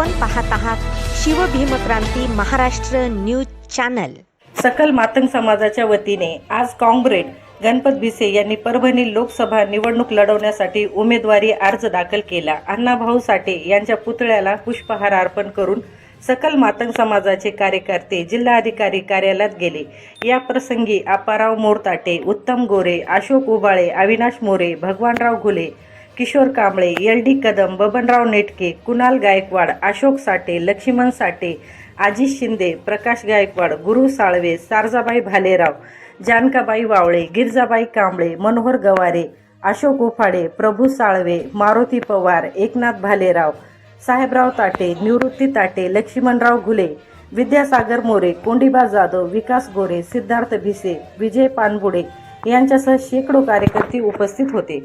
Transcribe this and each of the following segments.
आपण पाहत आहात शिवभीमक्रांती महाराष्ट्र न्यूज चॅनल. सकल मातंग समाजाच्या वतीने आज काँग्रेस गणपत भिसे यांनी परभणी लोकसभा निवडणूक लढवण्यासाठी उमेदवारी अर्ज दाखल केला. अण्णाभाऊ साठे यांच्या पुतळ्याला पुष्पहार अर्पण करून सकल मातंग समाजाचे कार्यकर्ते जिल्हाधिकारी कार्यालयात गेले. या प्रसंगी आपाराव मोरताटे उत्तम गोरे अशोक उबाळे अविनाश मोरे भगवानराव घुले किशोर कांबळे एल डी कदम बबनराव नेटके कुणाल गायकवाड अशोक साठे लक्ष्मण साठे आजी शिंदे प्रकाश गायकवाड गुरु साळवे सारजाबाई भालेराव जानकाबाई वावळे गिरजाबाई कांबळे मनोहर गवारे अशोक उफाडे प्रभू साळवे मारुती पवार एकनाथ भालेराव साहेबराव ताटे निवृत्ती ताटे लक्ष्मणराव घुले विद्यासागर मोरे कोंडीबा जाधव विकास गोरे सिद्धार्थ भिसे विजय पानबुडे यांच्यासह शेकडो कार्यकर्ते उपस्थित होते.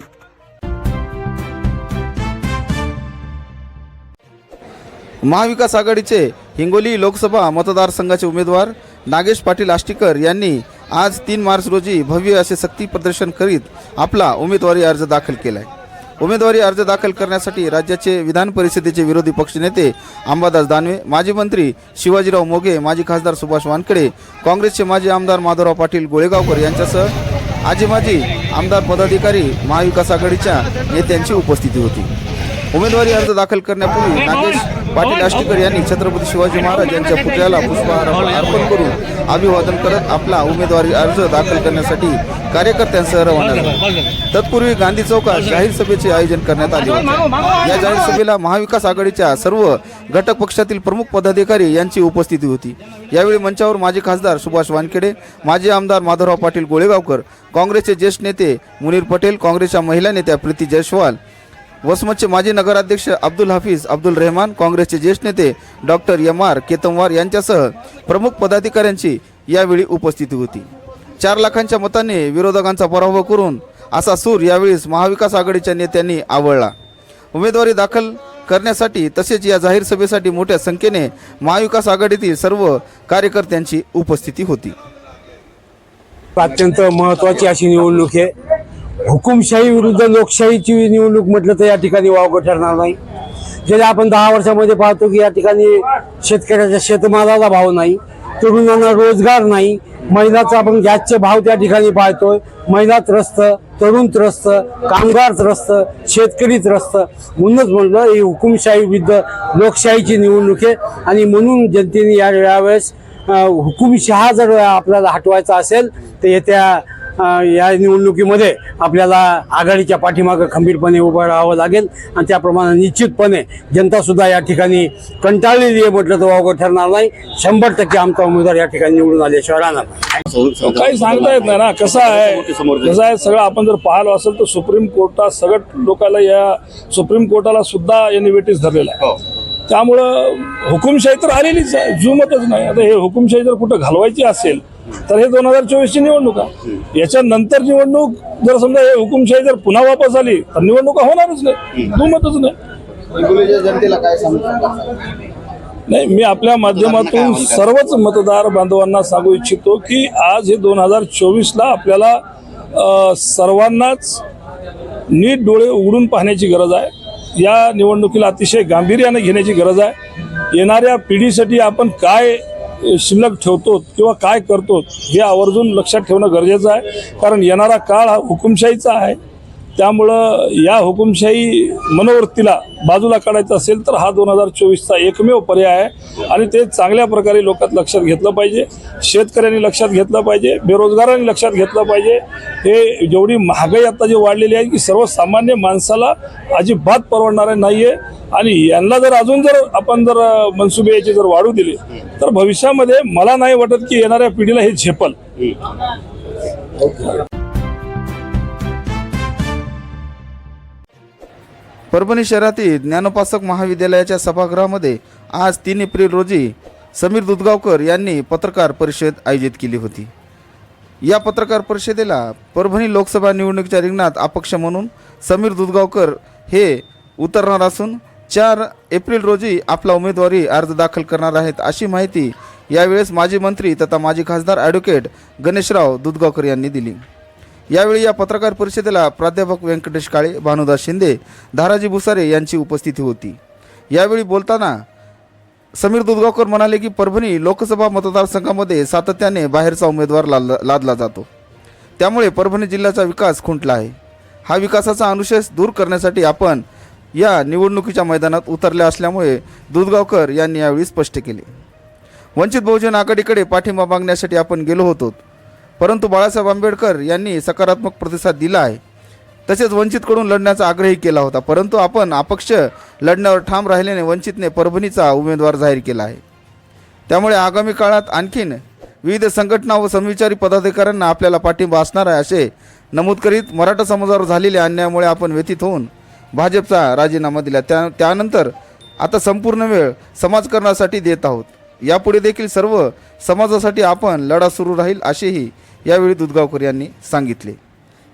महाविकास आघाडीचे हिंगोली लोकसभा मतदारसंघाचे उमेदवार नागेश पाटील आष्टीकर यांनी आज तीन मार्च रोजी भव्य असे सक्ती प्रदर्शन करीत आपला उमेदवारी अर्ज दाखल केला आहे उमेदवारी अर्ज दाखल करण्यासाठी राज्याचे विधान परिषदेचे विरोधी पक्षनेते अंबादास दानवे माजी मंत्री शिवाजीराव मोगे माजी खासदार सुभाष वानकडे काँग्रेसचे माजी आमदार माधवराव पाटील गोळेगावकर यांच्यासह आजी माजी आमदार पदाधिकारी महाविकास आघाडीच्या नेत्यांची उपस्थिती होती. उमेदवारी अर्ज दाखल करण्यापूर्वी नागेश पाटील आष्टीकर यांनी छत्रपती शिवाजी महाराज यांच्या पुतळ्याला पुष्पहार अर्पण करून अभिवादन करत आपला उमेदवारी अर्ज दाखल करण्यासाठी कार्यकर्त्यांसह रवाना झाले. तत्पूर्वी गांधी चौकात जाहीर सभेचे आयोजन करण्यात आले होते. या जाहीर सभेला महाविकास आघाडीच्या सर्व घटक पक्षातील प्रमुख पदाधिकारी यांची उपस्थिती होती. यावेळी मंचावर माजी खासदार सुभाष वानखेडे माजी आमदार माधवराव पाटील गोळेगावकर काँग्रेसचे ज्येष्ठ नेते मुनीर पटेल काँग्रेसच्या महिला नेत्या प्रीती जयस्वाल वसमतचे माजी नगराध्यक्ष अब्दुल हाफिज अब्दुल रहमान काँग्रेसचे ज्येष्ठ नेते डॉक्टर एम आर केतमवार यांच्यासह प्रमुख पदाधिकाऱ्यांची यावेळी उपस्थिती होती. चार लाखांच्या मताने विरोधकांचा पराभव करून असा सूर यावेळी महाविकास आघाडीच्या नेत्यांनी आवळला. उमेदवारी दाखल करण्यासाठी तसेच या जाहीर सभेसाठी मोठ्या संख्येने महाविकास आघाडीतील सर्व कार्यकर्त्यांची उपस्थिती होती. अत्यंत महत्वाची अशी निवडणूक आहे. हुकुमशाही विरुद्ध लोकशाहीची निवडणूक म्हटलं तर या ठिकाणी वावगं ठरणार नाही. गेल्या आपण दहा वर्षामध्ये पाहतो की या ठिकाणी शेतकऱ्याच्या शेतमालाला भाव नाही तरुणांना रोजगार नाही महिलाचा आपण गॅसचे भाव त्या ठिकाणी पाहतोय. महिला त्रस्त तरुण त्रस्त कामगार त्रस्त शेतकरी त्रस्त. म्हणूनच म्हणलं ही हुकुमशाही विरुद्ध लोकशाहीची निवडणूक आहे. आणि म्हणून जनतेने या यावेळेस हुकुमशहा जर आपल्याला हटवायचा असेल तर येत्या या निवडणुकीमध्ये आपल्याला आघाडीच्या पाठीमागं खंबीरपणे उभं राहावं लागेल आणि त्याप्रमाणे निश्चितपणे जनता सुद्धा या ठिकाणी कंटाळलेली आहे म्हटलं तर वावगं ठरणार नाही. शंभर टक्के आमचा उमेदवार या ठिकाणी निवडून आल्याशिवाय राहणार नाही. काही सांगता येत नाही ना कसं आहे? कसं आहे? सगळं आपण जर पाहिलं असेल तर सुप्रीम कोर्टात सगळं लोकांना या सुप्रीम कोर्टाला सुद्धा यांनी वेटीस धरलेलं आहे. त्यामुळं हुकुमशाही तर आलेलीच आहे. जुमतच नाही. आता हे हुकुमशाही जर कुठं घालवायची असेल तर हे दोन हजार चोवीसची निवडणूक आहे. याच्यानंतर निवडणूक जर समजा हे हुकुमशाही जर पुन्हा वापस आली तर निवडणुका होणारच नाही. दुमतच नाही. नाही मी आपल्या माध्यमातून सर्वच मतदार बांधवांना सांगू इच्छितो की आज हे दोन हजार चोवीसला आपल्याला सर्वांनाच नीट डोळे उघडून पाहण्याची गरज आहे. या निवडणुकीला अतिशय गांभीर्याने घेण्याची गरज आहे. येणाऱ्या पिढीसाठी आपण काय शिल्लक ठेवतो किंवा काय करतो हे आवर्जून लक्षात ठेवणं गरजेचं आहे. कारण येणारा काळ हा हुकुमशाहीचा आहे. त्यामुळं या हुकुमशाही मनोवृत्तीला बाजूला काढायचं असेल तर हा दोन हजार चोवीसचा एकमेव पर्याय आहे. आणि ते चांगल्या प्रकारे लोकात लक्षात घेतलं पाहिजे. शेतकऱ्यांनी लक्षात घेतलं पाहिजे. बेरोजगारांनी लक्षात घेतलं पाहिजे. हे जेवढी महागाई आता जी वाढलेली आहे की सर्वसामान्य माणसाला अजिबात परवडणार नाही आहे आणि यांना जर अजून जर आपण जर मनसुबे याचे जर वाढू दिले तर भविष्यामध्ये मला नाही वाटत की येणाऱ्या पिढीला हे झेपल. परभणी शहरातील ज्ञानोपासक महाविद्यालयाच्या सभागृहामध्ये आज तीन एप्रिल रोजी समीर दुधगावकर यांनी पत्रकार परिषद आयोजित केली होती. या पत्रकार परिषदेला परभणी लोकसभा निवडणुकीच्या रिंगणात अपक्ष म्हणून समीर दुधगावकर हे उतरणार असून चार एप्रिल रोजी आपला उमेदवारी अर्ज दाखल करणार आहेत अशी माहिती यावेळेस माजी मंत्री तथा माजी खासदार ॲडव्होकेट गणेशराव दुधगावकर यांनी दिली. यावेळी या पत्रकार परिषदेला प्राध्यापक व्यंकटेश काळे भानुदास शिंदे धाराजी भुसारे यांची उपस्थिती होती. यावेळी बोलताना समीर दुधगावकर म्हणाले की परभणी लोकसभा मतदारसंघामध्ये सातत्याने बाहेरचा उमेदवार लादला लादला जातो. त्यामुळे परभणी जिल्ह्याचा विकास खुंटला आहे. हा विकासाचा अनुशेष दूर करण्यासाठी आपण या निवडणुकीच्या मैदानात उतरले असल्यामुळे दुधगावकर यांनी यावेळी स्पष्ट केले. वंचित बहुजन आघाडीकडे पाठिंबा मागण्यासाठी आपण गेलो होतो. परंतु बाळासाहेब आंबेडकर यांनी सकारात्मक प्रतिसाद दिला आहे. तसेच वंचितकडून लढण्याचा आग्रही केला होता. परंतु आपण अपक्ष लढण्यावर ठाम राहिल्याने वंचितने परभणीचा उमेदवार जाहीर केला आहे. त्यामुळे आगामी काळात आणखीन विविध संघटना व समविचारी पदाधिकाऱ्यांना आपल्याला पाठिंबा असणार आहे असे नमूद करीत मराठा समाजावर झालेल्या अन्यायामुळे आपण व्यथित होऊन भाजपचा राजीनामा दिला. त्या त्यानंतर आता संपूर्ण वेळ समाजकरणासाठी देत आहोत. यापुढे देखील सर्व समाजासाठी आपण लढा सुरू राहील असेही यावेळी दुधगावकर यांनी सांगितले.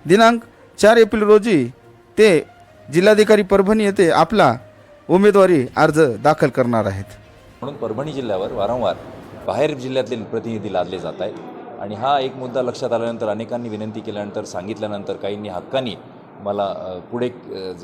दिनांक चार एप्रिल रोजी ते जिल्हाधिकारी परभणी येथे आपला उमेदवारी अर्ज दाखल करणार आहेत. म्हणून परभणी जिल्ह्यावर वारंवार बाहेर जिल्ह्यातले प्रतिनिधी लादले जात आहेत आणि हा एक मुद्दा लक्षात आल्यानंतर अनेकांनी विनंती केल्यानंतर सांगितल्यानंतर काहींनी हक्कानी मला पुढे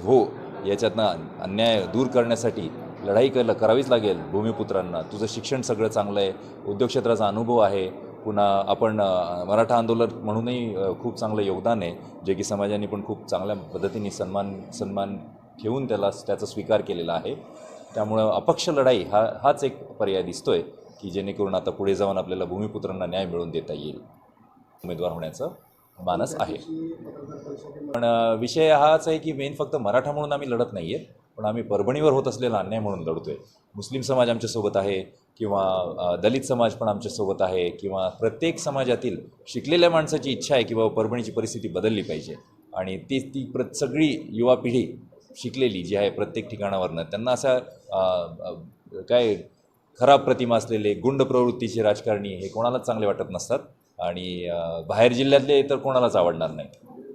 हो याच्यातनं अन्याय दूर करण्यासाठी लढाई कर करावीच लागेल भूमिपुत्रांना. तुझं शिक्षण सगळं चांगलं आहे. उद्योग क्षेत्राचा अनुभव आहे. पुन्हा आपण मराठा आंदोलन म्हणूनही खूप चांगलं योगदान आहे. जे की समाजाने पण खूप चांगल्या पद्धतीने सन्मान सन्मान ठेवून त्याला त्याचा स्वीकार केलेला आहे. त्यामुळं अपक्ष लढाई हा हाच एक पर्याय दिसतो आहे की जेणेकरून आता पुढे जाऊन आपल्याला भूमिपुत्रांना न्याय मिळवून देता येईल. उमेदवार होण्याचं मानस आहे. पण विषय हाच आहे की मेन फक्त मराठा म्हणून आम्ही लढत नाही आहेत पण आम्ही परभणीवर होत असलेला अन्याय म्हणून लढतोय. मुस्लिम समाज आमच्यासोबत आहे किंवा दलित समाज पण आमच्यासोबत आहे किंवा प्रत्येक समाजातील शिकलेल्या माणसाची इच्छा आहे की बाबा परभणीची परिस्थिती बदलली पाहिजे. आणि ती ती प्र सगळी युवा पिढी शिकलेली जी आहे प्रत्येक ठिकाणावरनं त्यांना असा काय खराब प्रतिमा असलेले गुंड प्रवृत्तीचे राजकारणी हे कोणालाच चांगले वाटत नसतात. आणि बाहेर जिल्ह्यातले तर कोणालाच आवडणार नाही.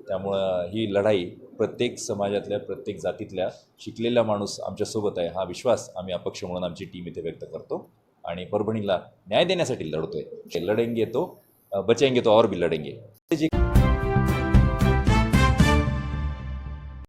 त्यामुळं ही लढाई प्रत्येक समाजातल्या प्रत्येक जातीतल्या शिकलेला माणूस आमच्यासोबत आहे हा विश्वास आम्ही अपक्ष म्हणून आमची टीम इथे व्यक्त करतो. आणि परभणीला न्याय देण्यासाठी लढतोय. लढेंगे तो बचेंगे तो और भी लढेंगे. जे